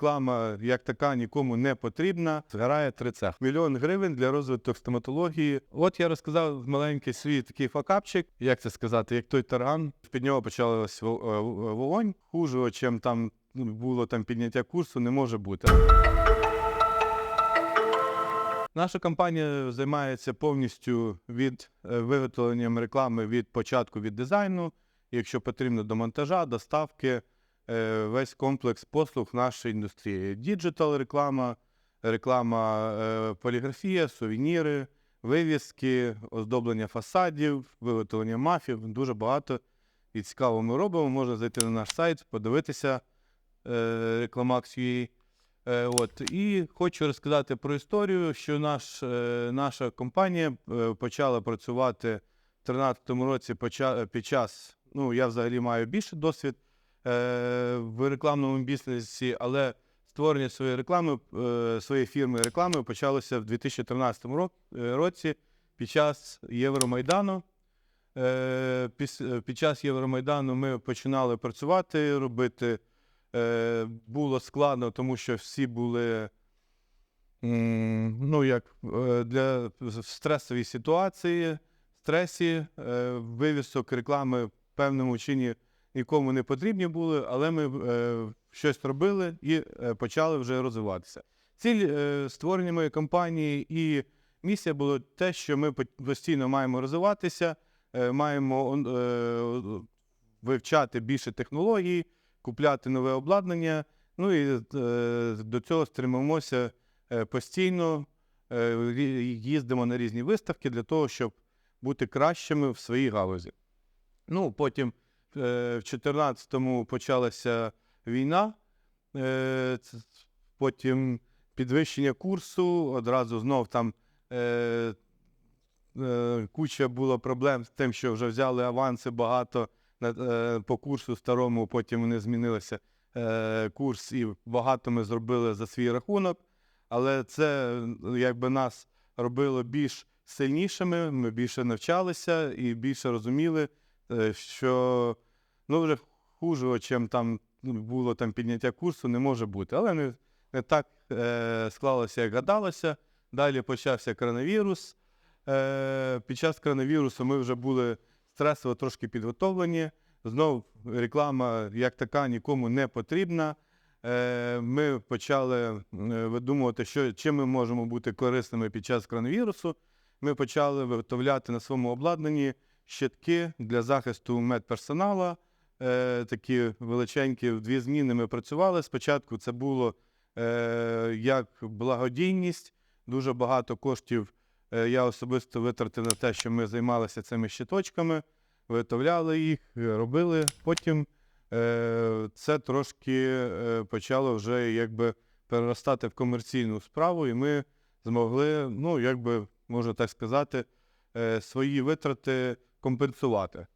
реклама як така нікому не потрібна. Згорає три цех. Мільйон гривень для розвитку стоматології. От я розказав маленький свій такий факапчик, як це сказати, як той тарган. Під нього почалась е, вогонь. Хуже, чим там ну, було там підняття курсу, не може бути. Наша компанія займається повністю від е, виготовленням реклами від початку від дизайну, якщо потрібно до монтажа, доставки, е, весь комплекс послуг нашої індустрії. Діджитал реклама, реклама е, поліграфія, сувеніри, вивіски, оздоблення фасадів, виготовлення мафів. Дуже багато і цікаво ми робимо. Можна зайти на наш сайт, подивитися е, Е, От і хочу розказати про історію, що наш, е, наша компанія е, почала працювати в 2013 році під час. Ну, я взагалі маю більше досвід е, в рекламному бізнесі, але створення своєї реклами, е, своєї фірми реклами почалося в 2013 е, році під час Євромайдану. Е, е, Під час Євромайдану ми починали працювати, робити. Е, було складно, тому що всі були ну, як, е, для стресовій ситуації, стресі, е, вивісок реклами в певному чині нікому не потрібні були, але ми е, щось робили і е, почали вже розвиватися. Ціль е, створення моєї компанії і місія було те, що ми постійно маємо розвиватися, е, маємо е, вивчати більше технологій, купляти нове обладнання. Ну і е, до цього стримимося е, постійно, е, їздимо на різні виставки для того, щоб бути кращими в своїй галузі. Ну, потім в 2014-му почалася війна, е, потім підвищення курсу, одразу знов там е, е, куча було проблем з тим, що вже взяли аванси багато е, по курсу старому, потім вони змінилися е, курс, і багато ми зробили за свій рахунок. Але це е, якби нас робило більш сильнішими, ми більше навчалися і більше розуміли, е, що ну, вже хуже, чим там було там підняття курсу, не може бути. Але не, не так е, склалося, як гадалося. Далі почався коронавірус. Е, під час коронавірусу ми вже були стресово трошки підготовлені. Знов реклама як така нікому не потрібна. Е, Ми почали е, видумувати, що, чим ми можемо бути корисними під час коронавірусу. Ми почали виготовляти на своєму обладнанні щитки для захисту медперсонала. Е, Такі величенькі в дві зміни ми працювали. Спочатку це було е, як благодійність, дуже багато коштів е, я особисто витратив на те, що ми займалися цими щиточками, виготовляли їх, робили. Потім е, це трошки е, почало вже якби переростати в комерційну справу, і ми змогли, ну, якби можна так сказати, е, свої витрати компенсувати.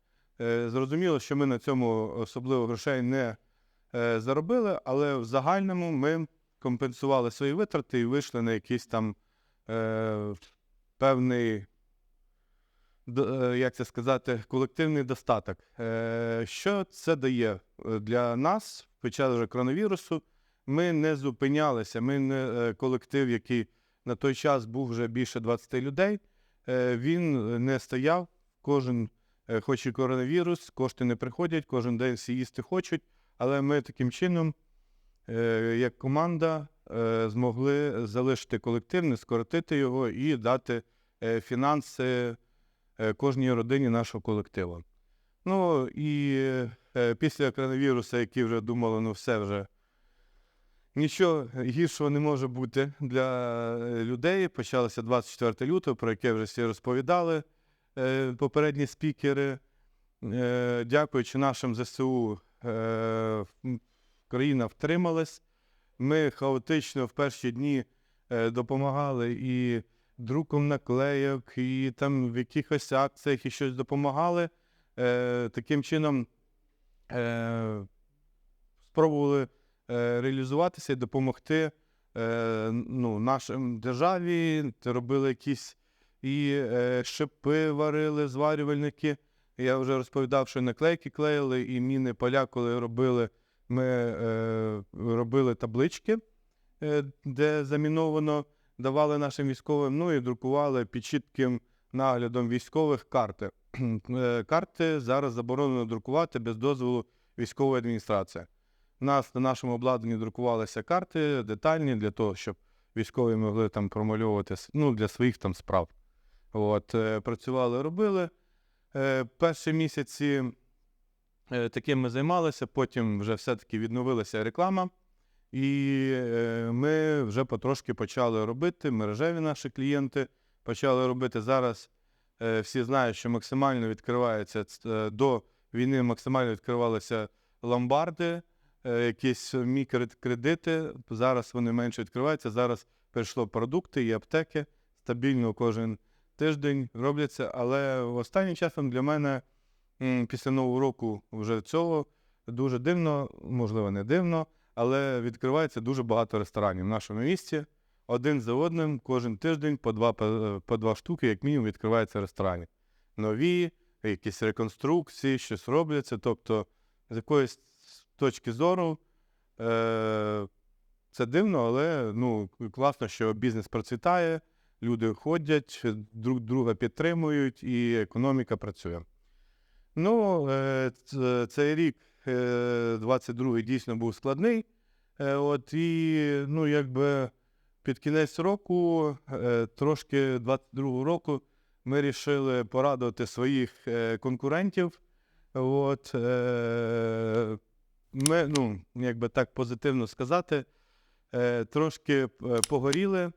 Е, Зрозуміло, що ми на цьому особливо грошей не е, заробили, але в загальному ми компенсували свої витрати і вийшли на якийсь там е, певний, е, як це сказати, колективний достаток. Е, Що це дає для нас під час вже коронавірусу? Ми не зупинялися. Ми не колектив, який на той час був вже більше 20 людей. Він не стояв. Кожен, е, хоч коронавірус, кошти не приходять, кожен день всі їсти хочуть. Але ми таким чином, е, як команда, е, змогли залишити колектив, не скоротити його і дати фінанси кожній родині нашого колективу. Ну і після коронавірусу, які вже думали, ну все вже. Нічого гіршого не може бути для людей. Почалося 24 лютого, про яке вже всі розповідали попередні спікери. Е, Дякуючи нашим ЗСУ, е, країна втрималась. Ми хаотично в перші дні е, допомагали і друком наклейок, і там в якихось акціях і щось допомагали. Е, Таким чином е, спробували е, реалізуватися і допомогти е, ну, нашим державі. Робили якісь і е, шипи варили, зварювальники. Я вже розповідав, що наклейки клеїли, і міни поля, коли робили ми е, робили таблички, е, де заміновано, давали нашим військовим, ну і друкували під чітким наглядом військових карти. Е, Карти зараз заборонено друкувати без дозволу військової адміністрації. У нас на нашому обладнанні друкувалися карти детальні для того, щоб військові могли там промальовувати ну, для своїх там справ. От, е, працювали, робили. Е, перші місяці е, таким ми займалися, потім вже все-таки відновилася реклама. І ми вже потрошки почали робити, мережеві наші клієнти почали робити. Зараз всі знають, що максимально відкривається до війни максимально відкривалися ломбарди, якісь мікрокредити. Зараз вони менше відкриваються. Зараз перейшло продукти і аптеки стабільно кожен тиждень робляться. Але останнім часом для мене після нового року вже цього дуже дивно, можливо, не дивно, але відкривається дуже багато ресторанів в нашому місті. Один за одним кожен тиждень по два, по, два штуки, як мінімум, відкриваються ресторанів. Нові, якісь реконструкції, щось робляться. Тобто, з якоїсь точки зору, е, це дивно, але ну, класно, що бізнес процвітає, люди ходять, друг друга підтримують і економіка працює. Ну, е, цей рік, е, 22-й, дійсно був складний. Е, От, і, ну, якби під кінець року, е, трошки 22-го року, ми вирішили порадувати своїх е, конкурентів. От, е, ми, ну, як так позитивно сказати, е, трошки е, погоріли.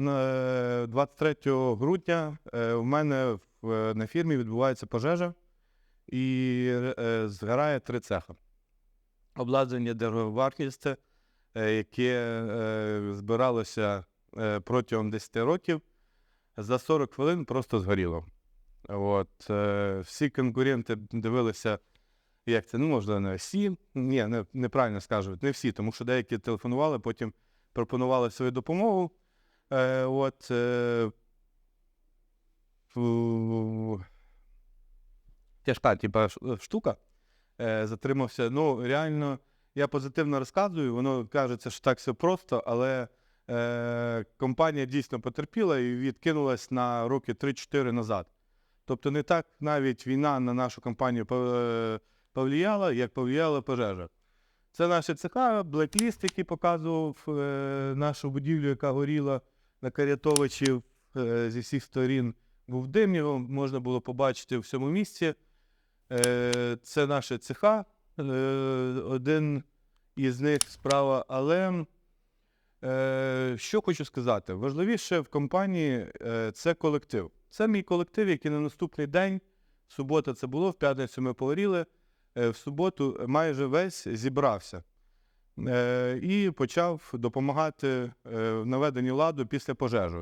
На, е, 23 грудня е, у мене е, на фірмі відбувається пожежа і згорає три цеха. Обладнання дороговартісне, е, яке збиралося протягом 10 років, за 40 хвилин просто згоріло. От, всі конкуренти дивилися, як це, ну, можливо, не всі. Ні, не, неправильно скажу, не всі, тому що деякі телефонували, потім пропонували свою допомогу. Е, от, е, тяжка типа, штука. Е, затримався. Ну, реально, я позитивно розказую, воно кажеться, що так все просто, але е, компанія дійсно потерпіла і відкинулась на роки 3-4 назад. Тобто не так навіть війна на нашу компанію е, повлияла, як повлияла пожежа. Це наші цеха, блекліст, який показував е, нашу будівлю, яка горіла на Карятовичів е, зі всіх сторін. Був дим, його можна було побачити в всьому місці. Е, це наші цеха, е, один із них справа. Але що хочу сказати, важливіше в компанії це колектив. Це мій колектив, який на наступний день, субота це було, в п'ятницю ми погоріли, в суботу майже весь зібрався і почав допомагати е, в наведенні ладу після пожежі.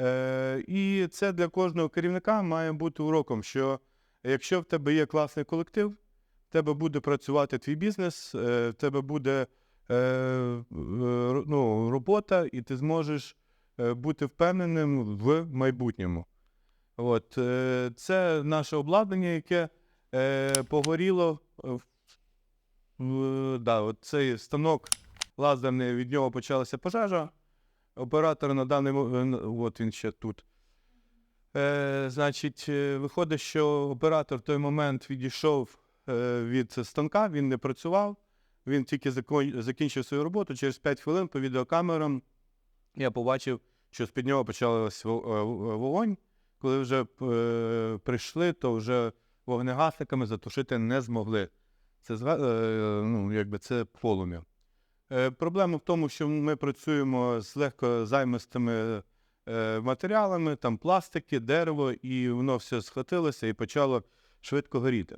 Е, і це для кожного керівника має бути уроком, що якщо в тебе є класний колектив, в тебе буде працювати твій бізнес, е, в тебе буде е, е, ну, робота, і ти зможеш е, бути впевненим в майбутньому. От, е, це наше обладнання, яке е, погоріло. в- да, от цей станок лазерний, від нього почалася пожежа. Оператор на даний момент, от він ще тут. Е, значить, е, виходить, що оператор в той момент відійшов е, від станка, він не працював, він тільки закінчив свою роботу. Через 5 хвилин по відеокамерам я побачив, що з-під нього почався вогонь. Коли вже е, прийшли, то вже вогнегасниками затушити не змогли. Це, зга- е, ну, якби це полум'я. Е, Проблема в тому, що ми працюємо з легкозаймистими е, матеріалами, там пластики, дерево, і воно все схватилося і почало швидко горіти.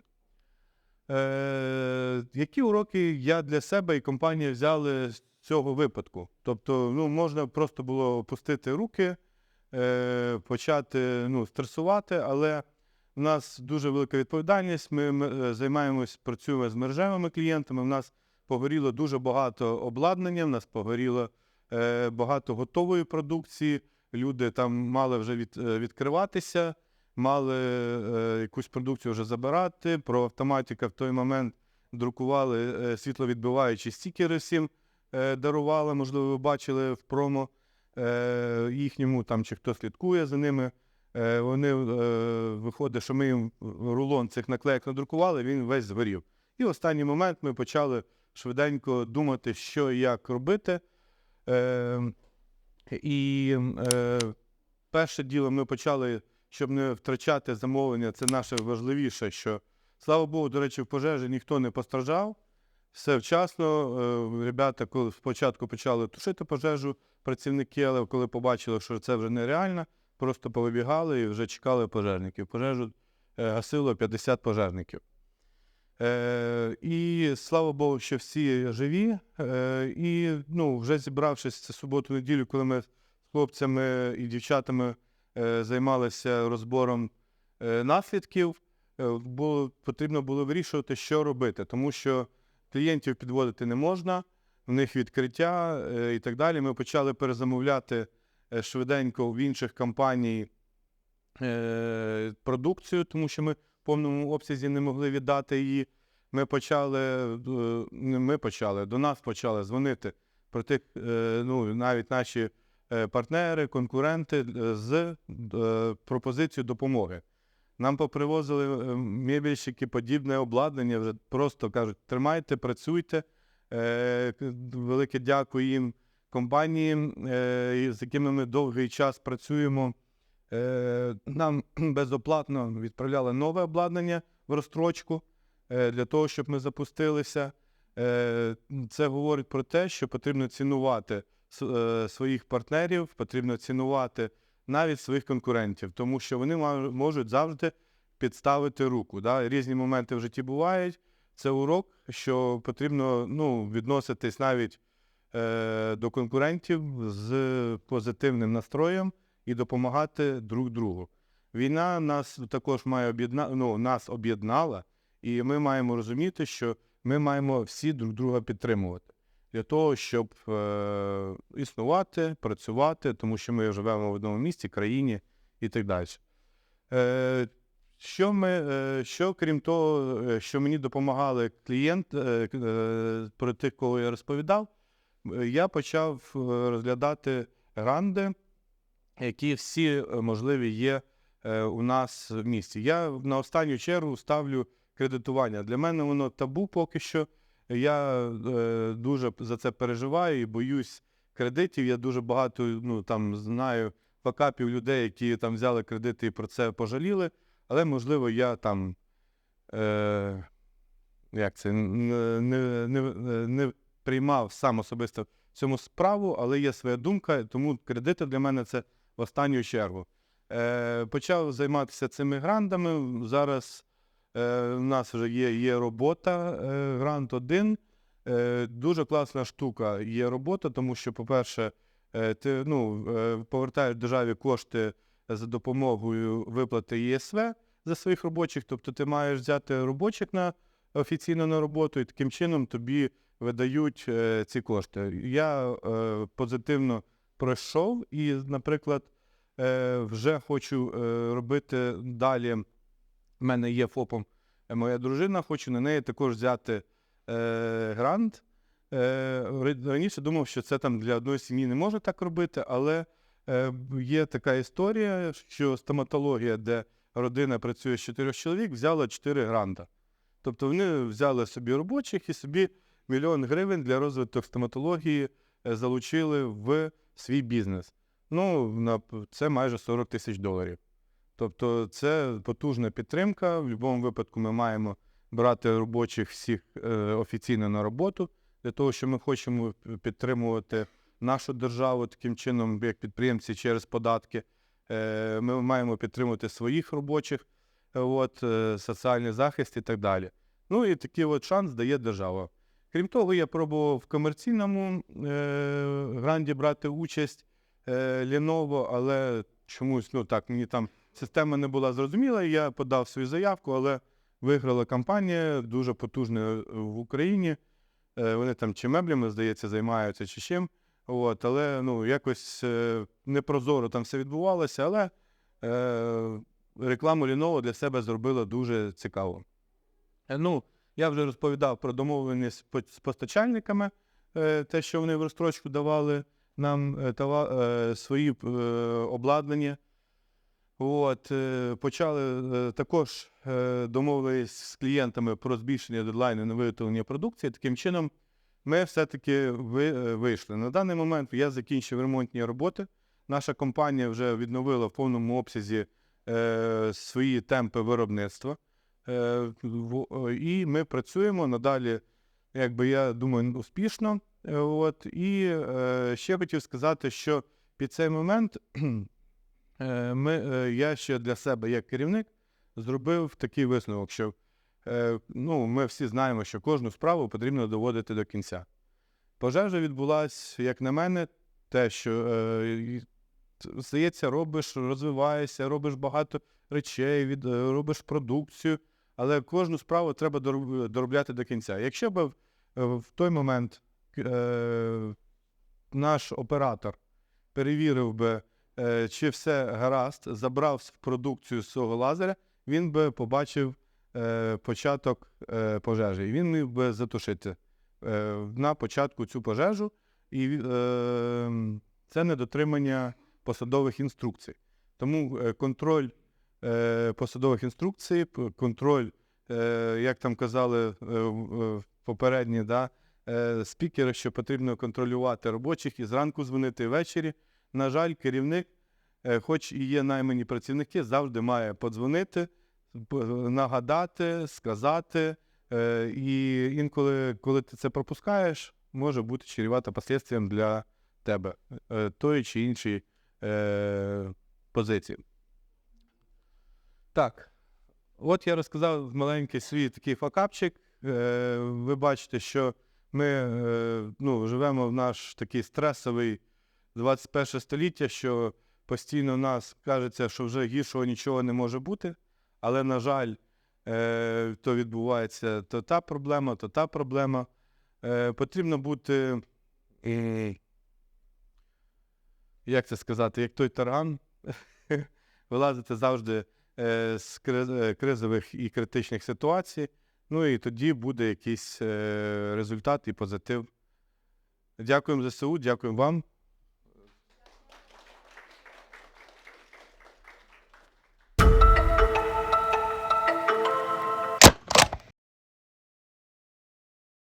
Е, які уроки я для себе і компанія взяли з цього випадку? Тобто, ну, можна просто було опустити руки, е, почати ну, стресувати, але в нас дуже велика відповідальність. Ми, е, займаємось, працюємо з мережевими клієнтами. У нас погоріло дуже багато обладнання, в нас погоріло е, багато готової продукції. Люди там мали вже від, е, відкриватися, мали якусь продукцію вже забирати. Про автоматика в той момент друкували світловідбиваючі стікери всім дарували, можливо, ви бачили в промо їхньому, там чи хто слідкує за ними. Е, вони е, виходить, що ми їм рулон цих наклеїк надрукували, він весь згорів. І в останній момент ми почали швиденько думати, що і як робити. Е, і перше діло ми почали, щоб не втрачати замовлення, це наше важливіше, що слава Богу, до речі, в пожежі ніхто не постраждав. Все вчасно. Ребята, коли спочатку почали тушити пожежу, працівники, але коли побачили, що це вже нереально, просто повибігали і вже чекали пожежників. Пожежу е, гасило 50 пожежників. Е, і слава Богу, що всі живі. Е, і ну, вже зібравшись це суботу-неділю, коли ми з хлопцями і дівчатами е, займалися розбором е, наслідків, е, було, потрібно було вирішувати, що робити, тому що клієнтів підводити не можна, в них відкриття е, і так далі. Ми почали перезамовляти швиденько в інших компаній е, продукцію, тому що ми в повному обсязі не могли віддати її. Ми почали, е, ми почали, до нас почали дзвонити про тих, е, ну, навіть наші е, партнери, конкуренти е, з е, пропозицією допомоги. Нам попривозили е, мебельщики, подібне обладнання, вже просто кажуть, тримайте, працюйте. Е, Велике дякую їм компаніям, е, з якими ми довгий час працюємо. Е, Нам безоплатно відправляли нове обладнання в розстрочку е, для того, щоб ми запустилися. Це говорить про те, що потрібно цінувати своїх партнерів, потрібно цінувати навіть своїх конкурентів, тому що вони можуть завжди підставити руку. Да? Різні моменти в житті бувають. Це урок, що потрібно ну, відноситись навіть до конкурентів з позитивним настроєм і допомагати друг другу. Війна нас також має об'єдна... ну, нас об'єднала, і ми маємо розуміти, що ми маємо всі друг друга підтримувати для того, щоб е, існувати, працювати, тому що ми живемо в одному місті, країні і так далі. Е, що, ми, е, що крім того, е, що мені допомагали клієнти, е, е, про тих, кого я розповідав, е, я почав е, розглядати гранди, які всі е, можливі є е, у нас в місті. Я на останню чергу ставлю кредитування. Для мене воно табу поки що. Я е, дуже за це переживаю і боюсь кредитів. Я дуже багато ну, там, знаю факапів людей, які там взяли кредити і про це пожаліли. Але, можливо, я там. Е, як це, не, не, не приймав сам особисто цьому справу, але є своя думка, тому кредити для мене це в останню чергу. Е, почав займатися цими грантами. Зараз е, у нас вже є, є робота, е, грант один. Е, дуже класна штука є робота, тому що, по-перше, е, ти ну, е, повертаєш державі кошти за допомогою виплати ЄСВ за своїх робочих. Тобто ти маєш взяти робочих на офіційно на роботу, і таким чином тобі видають е, ці кошти. Я е, позитивно пройшов і, наприклад, е, вже хочу робити далі. У мене є ФОПом моя дружина, хочу на неї також взяти грант. Раніше думав, що це там для одної сім'ї не можна так робити, але є така історія, що стоматологія, де родина працює з чотирьох чоловік, взяла чотири гранта. Тобто вони взяли собі робочих і собі мільйон гривень для розвитку стоматології е, залучили в свій бізнес. Ну, це майже 40 тисяч доларів. Тобто це потужна підтримка. В будь-якому випадку ми маємо брати робочих всіх е, офіційно на роботу, для того, що ми хочемо підтримувати нашу державу таким чином, як підприємці через податки. Е, ми маємо підтримувати своїх робочих, от, соціальний захист і так далі. Ну і такий от шанс дає держава. Крім того, я пробував в комерційному е, гранді брати участь е, Lenovo, але чомусь, ну так, мені там система не була зрозуміла, я подав свою заявку, але виграла компанія дуже потужна в Україні. Е, вони там чи меблями, здається, займаються, чи чим. От, але ну, якось непрозоро там все відбувалося, але е, рекламу Lenovo для себе зробила дуже цікаво. Ну, Я вже розповідав про домовленість з постачальниками, е, те, що вони в розстрочку давали нам е, е, свої обладнання. От, почали також домовились з клієнтами про збільшення дедлайну на виготовлення продукції. Таким чином, ми все-таки вийшли. На даний момент я закінчив ремонтні роботи. Наша компанія вже відновила в повному обсязі свої темпи виробництва. Е, в- і ми працюємо надалі, якби я думаю, успішно. Е, От, і е, ще хотів сказати, що під цей момент е, ми, е, я ще для себе, як керівник, зробив такий висновок, що е, ну, ми всі знаємо, що кожну справу потрібно доводити до кінця. Пожежа відбулася, як на мене, те, що е, здається, робиш, розвиваєшся, робиш багато речей, від, е, робиш продукцію, але кожну справу треба доробляти до кінця. Якщо б в, в той момент е, наш оператор перевірив би, е, чи все гаразд, забрав продукцію з цього лазеря, він би побачив е, початок е, пожежі. І він міг би затушити е, на початку цю пожежу, і е, це недотримання посадових інструкцій. Тому е, контроль е, посадових інструкцій, контроль, е, як там казали е, е, попередні, да, е, спікери, що потрібно контролювати робочих і зранку дзвонити і ввечері. На жаль, керівник, е, хоч і є наймані працівники, завжди має подзвонити, нагадати, сказати. Е, І інколи, коли ти це пропускаєш, може бути чревато послідствием для тебе е, тої чи іншої е, позиції. Так, от я розказав маленький свій такий факапчик. Е, Ви бачите, що ми е, ну, живемо в наш такий стресовий 21 століття, що постійно нас кажеться, що вже гіршого нічого не може бути, але, на жаль, е, то відбувається то та проблема, то та проблема. Потрібно бути, як це сказати, як той тарган, вилазити завжди з е, кризових і критичних ситуацій. Ну і тоді буде якийсь е, результат і позитив. Дякуємо ЗСУ, дякуємо вам.